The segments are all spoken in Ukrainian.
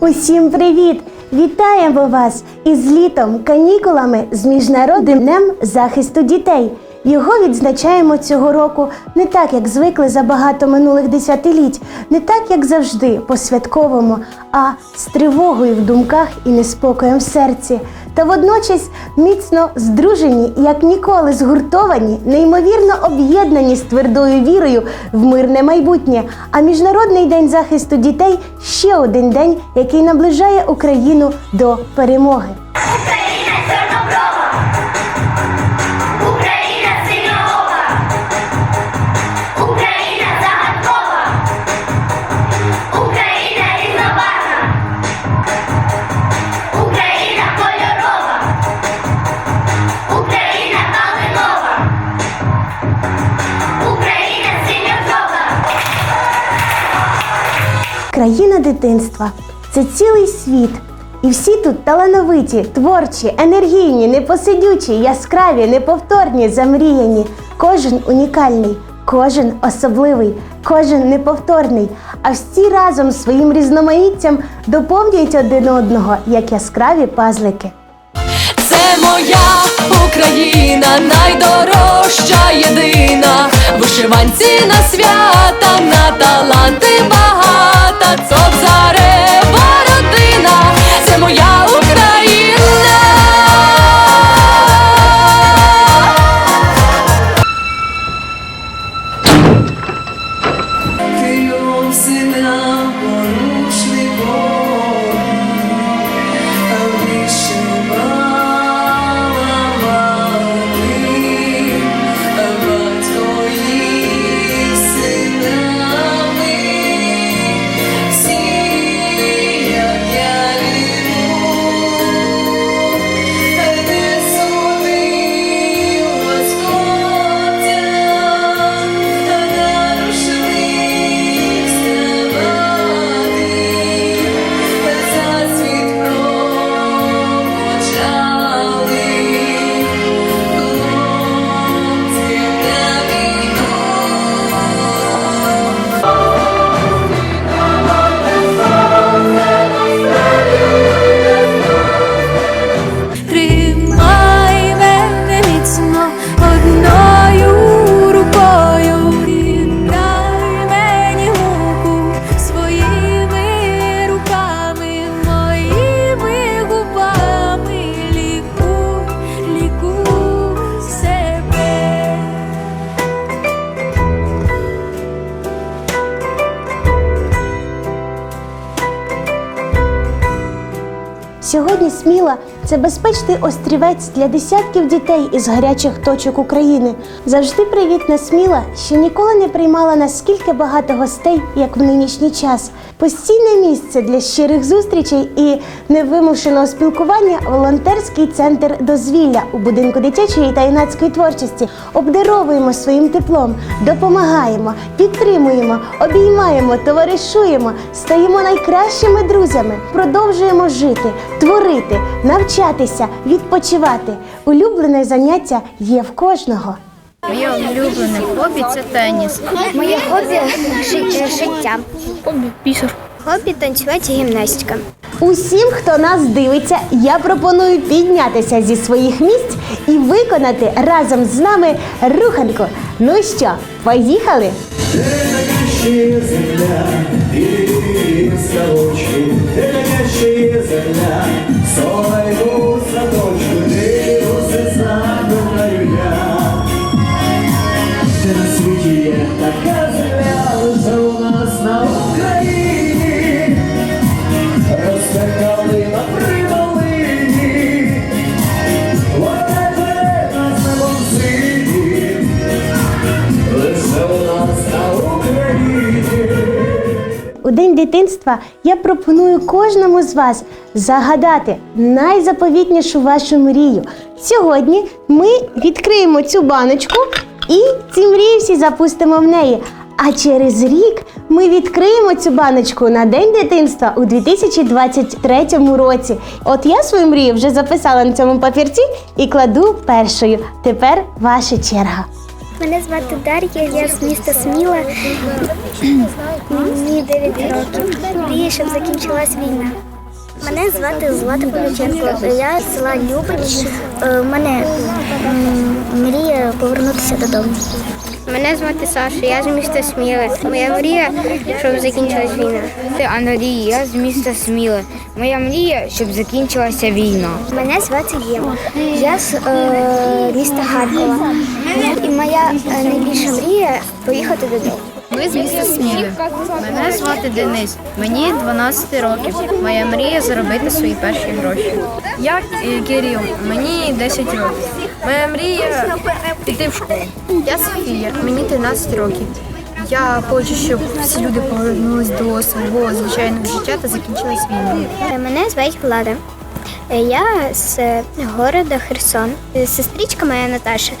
Усім привіт! Вітаємо вас із літом, канікулами з Міжнародним днем захисту дітей. Його відзначаємо цього року не так, як звикли за багато минулих десятиліть, не так, як завжди, по-святковому, а з тривогою в думках і неспокоєм в серці. Та водночас міцно здружені, як ніколи згуртовані, неймовірно об'єднані з твердою вірою в мирне майбутнє. А Міжнародний день захисту дітей ще один день, який наближає Україну до перемоги. Країна дитинства це цілий світ. І всі тут талановиті, творчі, енергійні, непосидючі, яскраві, неповторні, замріяні. Кожен унікальний, кожен особливий, кожен неповторний. А всі разом своїм різноманіттям доповнюють один одного як яскраві пазлики. Це моя Україна, найдорожча єдина. Вишиванці на свята, на Києвом Сьогодні Сміла це безпечний острівець для десятків дітей із гарячих точок України. Завжди привітна Сміла, що ніколи не приймала наскільки багато гостей, як в нинішній час. Постійне місце для щирих зустрічей і невимушеного спілкування волонтерський центр дозвілля у будинку дитячої та юнацької творчості. Обдаровуємо своїм теплом, допомагаємо, підтримуємо, обіймаємо, товаришуємо, стаємо найкращими друзями, продовжуємо жити, творити, навчатися, відпочивати. Улюблене заняття є в кожного. Моє улюблене хобі це теніс. Моє хобі ши- е. Хобі пісар. Хобі танцювати гімнастика. Усім, хто нас дивиться, я пропоную піднятися зі своїх місць і виконати разом з нами руханку. Ну що, поїхали? Земля и сойду садочку, У день дитинства я пропоную кожному з вас загадати найзаповітнішу вашу мрію. Сьогодні ми відкриємо цю баночку і ці мрії всі запустимо в неї. А через рік ми відкриємо цю баночку на день дитинства у 2023 році. От я свою мрію вже записала на цьому папірці і кладу першою. Тепер ваша черга. Мене звати Дар'я, я з міста Сміла. Мені 9 років. Мрію, щоб закінчилась війна. Мене звати Злата Поліченко. Я з села Любич. Мене м, мрія повернутися додому. Мене звати Саша, я з міста Сміле. Моя мрія, щоб закінчилась війна. Це Андрій, я з міста Сміле. Моя мрія, щоб закінчилася війна. Мене звати Єва. Я з е, міста Харкова. І моя е, найбільша мрія поїхати додому. Ми з міста Сміли. Мене звати Денис. Мені 12 років. Моя мрія заробити свої перші гроші. Я е, Кирил, мені 10 років. Моя мрія піти в школу. Я Софія, мені 13 років. Я хочу, щоб всі люди повернулись до свого звичайного життя та закінчилась війна. Мене звуть Влада. Е, Я з е, города Херсон. Сестричка моя Наташа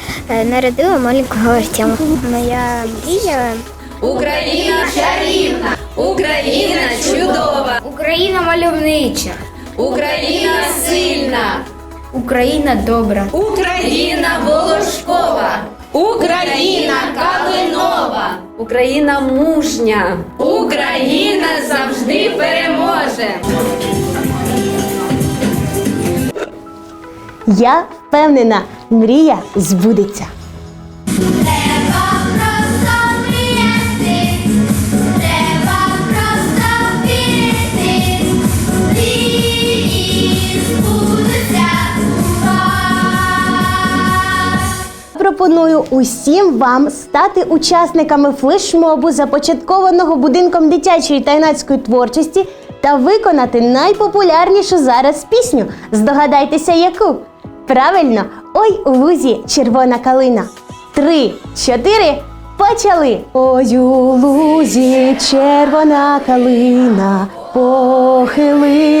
народила маленького Артема. Моя мрія Україна чарівна, Україна чудова, Україна мальовнича. Україна сильна, Україна добра. Україна волошкова, Україна калинова, Україна мужня. Україна завжди переможе. Я впевнена, мрія збудеться. Пропоную усім вам стати учасниками флешмобу, започаткованого будинком дитячої та юнацької творчості, та виконати найпопулярнішу зараз пісню. Здогадайтеся, яку? Правильно, ой у лузі червона калина. Три, чотири, почали! Ой у лузі червона калина похилилася.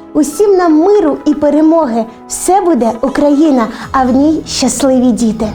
Усім нам миру і перемоги. Все буде Україна, а в ній щасливі діти.